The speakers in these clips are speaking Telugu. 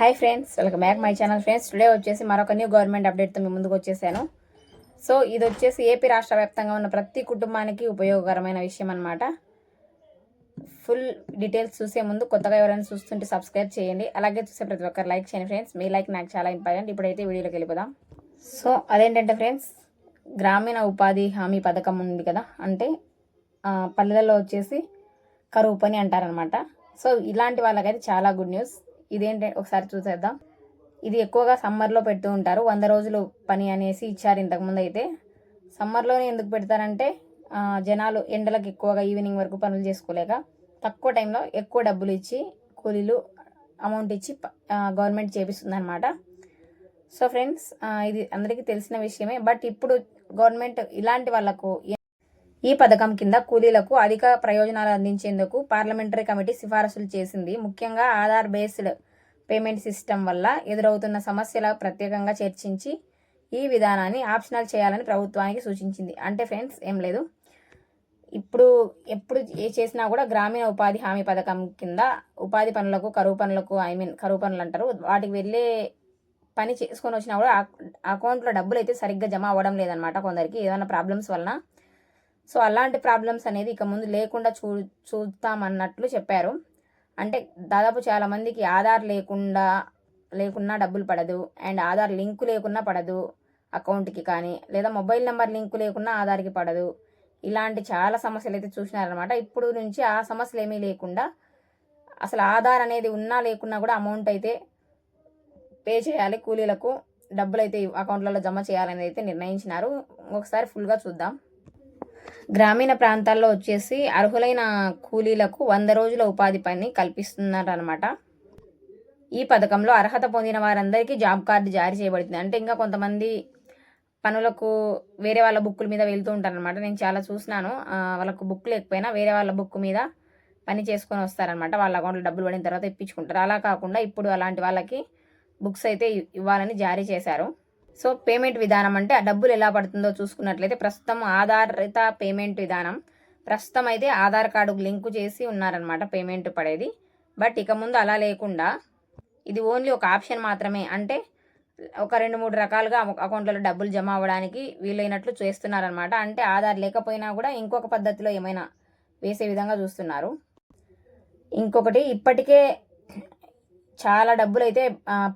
Hi friends welcome back my channel friends today వచ్చేసి మరొక న్యూ గవర్నమెంట్ అప్డేట్తో మీ ముందుకు వచ్చేసాను. సో ఇది వచ్చేసి ఏపీ రాష్ట్ర వ్యాప్తంగా ఉన్న ప్రతి కుటుంబానికి ఉపయోగకరమైన విషయం అనమాట ఫుల్ డీటెయిల్స్ చూసే ముందు కొత్తగా ఎవరైనా చూస్తుంటే సబ్స్క్రైబ్ చేయండి. అలాగే చూసే ప్రతి ఒక్కరు లైక్ చేయండి ఫ్రెండ్స్ మీ లైక్ నాకు చాలా ఇంపార్టెంట్ ఇప్పుడైతే వీడియోలోకి వెళ్ళిపోదాం. సో అదేంటంటే ఫ్రెండ్స్ గ్రామీణ ఉపాధి హామీ పథకం ఉంది కదా? అంటే పల్లెలలో వచ్చేసి కరువు పని అంటారనమాట సో ఇలాంటి వాళ్ళకైతే చాలా గుడ్ న్యూస్ ఇదేంటి ఒకసారి చూసేద్దాం. ఇది ఎక్కువగా సమ్మర్లో పెడుతూ ఉంటారు. వంద రోజులు పని అనేసి ఇచ్చారు ఇంతకుముందు అయితే సమ్మర్లోనే ఎందుకు పెడతారంటే జనాలు ఎండలకు ఎక్కువగా ఈవినింగ్ వరకు పనులు చేసుకోలేక తక్కువ టైంలో ఎక్కువ డబ్బులు ఇచ్చి కూలీలు అమౌంట్ ఇచ్చి గవర్నమెంట్ చేపిస్తుంది అనమాట సో ఫ్రెండ్స్ ఇది అందరికీ తెలిసిన విషయమే. బట్ ఇప్పుడు గవర్నమెంట్ ఇలాంటి వాళ్ళకు ఈ పథకం కింద కూలీలకు అధిక ప్రయోజనాలు అందించేందుకు పార్లమెంటరీ కమిటీ సిఫారసులు చేసింది. ముఖ్యంగా ఆధార్ బేస్డ్ పేమెంట్ సిస్టమ్ వల్ల ఎదురవుతున్న సమస్యల ప్రత్యేకంగా చర్చించి ఈ విధానాన్ని ఆప్షనల్ చేయాలని ప్రభుత్వానికి సూచించింది. అంటే ఫ్రెండ్స్ ఏం లేదు. ఇప్పుడు ఎప్పుడు ఏ చేసినా కూడా గ్రామీణ ఉపాధి హామీ పథకం కింద ఉపాధి పనులకు కరువు పనులకు ఐ మీన్ కరువు పనులు అంటారు. వాటికి వెళ్ళే పని చేసుకొని వచ్చినా కూడా అకౌంట్లో డబ్బులు అయితే సరిగ్గా జమ అవ్వడం లేదనమాట కొందరికి. ఏదైనా ప్రాబ్లమ్స్ వలన సో అలాంటి ప్రాబ్లమ్స్ అనేది ఇక ముందు లేకుండా చూ చూస్తామన్నట్లు చెప్పారు. అంటే దాదాపు చాలా మందికి ఆధార్ లేకుండా లేకున్నా డబ్బులు పడదు. అండ్ ఆధార్ లింకు లేకున్నా పడదు అకౌంట్కి కానీ లేదా మొబైల్ నెంబర్ లింకు లేకున్నా ఆధార్కి పడదు. ఇలాంటి చాలా సమస్యలు అయితే చూసినారనమాట ఇప్పుడు నుంచి ఆ సమస్యలు ఏమీ లేకుండా అసలు ఆధార్ అనేది ఉన్నా లేకున్నా కూడా అమౌంట్ అయితే పే చేయాలి. కూలీలకు డబ్బులు అయితే అకౌంట్లలో జమ చేయాలని అయితే నిర్ణయించినారు. ఒకసారి ఫుల్గా చూద్దాం. గ్రామీణ ప్రాంతాల్లో వచ్చేసి అర్హులైన కూలీలకు వంద రోజుల ఉపాధి పని కల్పిస్తున్నారనమాట ఈ పథకంలో అర్హత పొందిన వారందరికీ జాబ్ కార్డు జారీ చేయబడుతుంది. అంటే ఇంకా కొంతమంది పనులకు వేరే వాళ్ళ బుక్కుల మీద వెళ్తూ ఉంటారనమాట నేను చాలా చూసినాను. వాళ్ళకు బుక్ లేకపోయినా వేరే వాళ్ళ బుక్ మీద పని చేసుకొని వస్తారనమాట వాళ్ళ అకౌంట్లో డబ్బులు పడిన తర్వాత ఇప్పించుకుంటారు. అలా కాకుండా ఇప్పుడు అలాంటి వాళ్ళకి బుక్స్ అయితే ఇవ్వాలని జారీ చేశారు. సో పేమెంట్ విధానం అంటే ఆ డబ్బులు ఎలా పడుతుందో చూసుకున్నట్లయితే ప్రస్తుతం ఆధారిత పేమెంట్ విధానం. ప్రస్తుతం అయితే ఆధార్ కార్డుకు లింకు చేసి ఉన్నారనమాట పేమెంట్ పడేది. బట్ ఇక ముందు అలా లేకుండా ఇది ఓన్లీ ఒక ఆప్షన్ మాత్రమే. అంటే ఒక రెండు మూడు రకాలుగా అకౌంట్లలో డబ్బులు జమ అవ్వడానికి వీలైనట్లు చేస్తున్నారనమాట అంటే ఆధార్ లేకపోయినా కూడా ఇంకొక పద్ధతిలో ఏమైనా వేసే విధంగా చూస్తున్నారు. ఇంకొకటి ఇప్పటికే చాలా డబ్బులు అయితే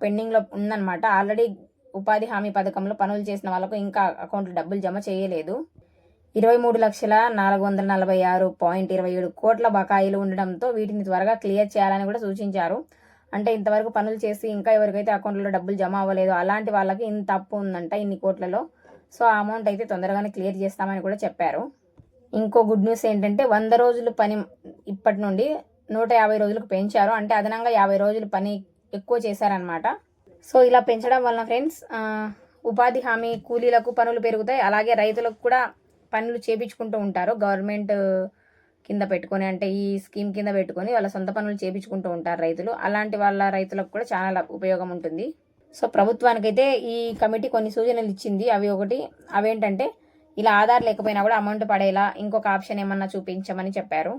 పెండింగ్లో ఉందన్నమాట. ఆల్రెడీ ఉపాధి హామీ పథకంలో పనులు చేసిన వాళ్ళకు ఇంకా అకౌంట్లో డబ్బులు జమ చేయలేదు. ఇరవై మూడు లక్షల నాలుగు వందల నలభై ఆరు పాయింట్ ఇరవై ఏడు కోట్ల బకాయిలు ఉండడంతో వీటిని త్వరగా క్లియర్ చేయాలని కూడా సూచించారు. అంటే ఇంతవరకు పనులు చేసి ఇంకా ఎవరికైతే అకౌంట్లో డబ్బులు జమ అవ్వలేదు అలాంటి వాళ్ళకి ఇంత అప్పు ఉందంట ఇన్ని కోట్లలో. సో ఆ అమౌంట్ అయితే తొందరగానే క్లియర్ చేస్తామని కూడా చెప్పారు. ఇంకో గుడ్ న్యూస్ ఏంటంటే వంద రోజులు పని ఇప్పటి నుండి నూట యాభై రోజులకు పెంచారు. అంటే అదనంగా యాభై రోజులు పని ఎక్కువ చేశారనమాట సో ఇలా పెంచడం వలన ఫ్రెండ్స్ ఉపాధి హామీ కూలీలకు పనులు పెరుగుతాయి. అలాగే రైతులకు కూడా పనులు చేపించుకుంటూ ఉంటారు. గవర్నమెంట్ కింద పెట్టుకొని అంటే ఈ స్కీమ్ కింద పెట్టుకొని వాళ్ళ సొంత పనులు చేపించుకుంటూ ఉంటారు రైతులు. అలాంటి వాళ్ళ రైతులకు కూడా చాలా ఉపయోగం ఉంటుంది. సో ప్రభుత్వానికైతే ఈ కమిటీ కొన్ని సూచనలు ఇచ్చింది. అవి ఒకటి అవేంటంటే ఇలా ఆధార్ లేకపోయినా కూడా అమౌంట్ పడేలా ఇంకొక ఆప్షన్ ఏమన్నా చూపించమని చెప్పారు.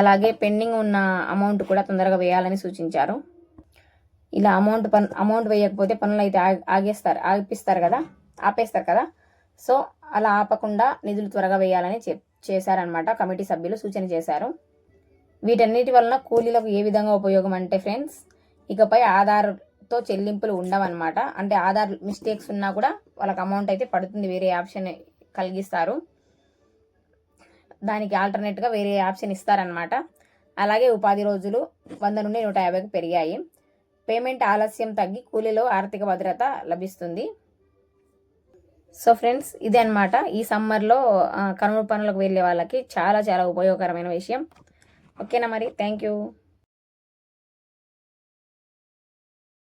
అలాగే పెండింగ్ ఉన్న అమౌంట్ కూడా తొందరగా వేయాలని సూచించారు. ఇలా అమౌంట్ పన్ అమౌంట్ వేయకపోతే పనులు అయితే ఆగేస్తారు ఆగిపిస్తారు కదా ఆపేస్తారు కదా. సో అలా ఆపకుండా నిధులు త్వరగా వేయాలని చెప్ చేశారనమాట కమిటీ సభ్యులు సూచన చేశారు. వీటన్నిటి వలన కూలీలకు ఏ విధంగా ఉపయోగం అంటే ఫ్రెండ్స్ ఇకపై ఆధార్తో చెల్లింపులు ఉండవన్నమాట. అంటే ఆధార్ మిస్టేక్స్ ఉన్నా కూడా వాళ్ళకి అమౌంట్ అయితే పడుతుంది వేరే ఆప్షన్ కలిగిస్తారు. దానికి ఆల్టర్నేట్గా వేరే ఆప్షన్ ఇస్తారనమాట అలాగే ఉపాధి రోజులు వంద నుండి నూట యాభైకి పెరిగాయి. పేమెంట్ ఆలస్యం తగ్గి కూలీలో ఆర్థిక భద్రత లభిస్తుంది. సో ఫ్రెండ్స్ ఇదే అనమాట ఈ సమ్మర్లో కనుమ పనులకు వెళ్ళే వాళ్ళకి చాలా చాలా ఉపయోగకరమైన విషయం. ఓకేనా మరి? Thank you.